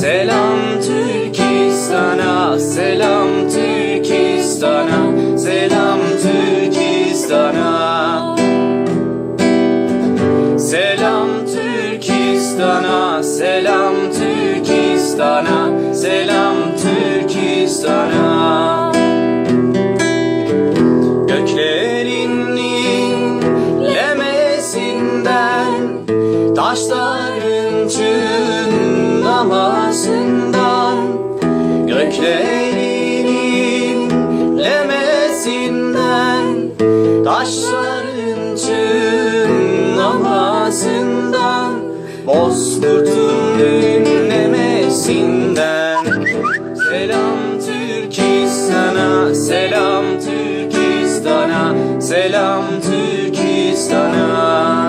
Selam Türkistan'a, selam Türkistan'a, selam Türkistan'a. Selam Türkistan'a, selam Türkistan'a, selam Türkistan'a. Göklerin inlemesinden Taşların Göklerin inlemesinden Taşların çınlamasından Bozkurtun ünlemesinden Selam Türkistan'a, selam Türkistan'a, selam Türkistan'a.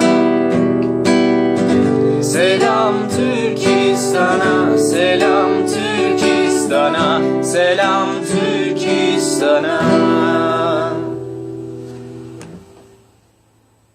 Selam Türkistan'a, selam selam Türkistan'a.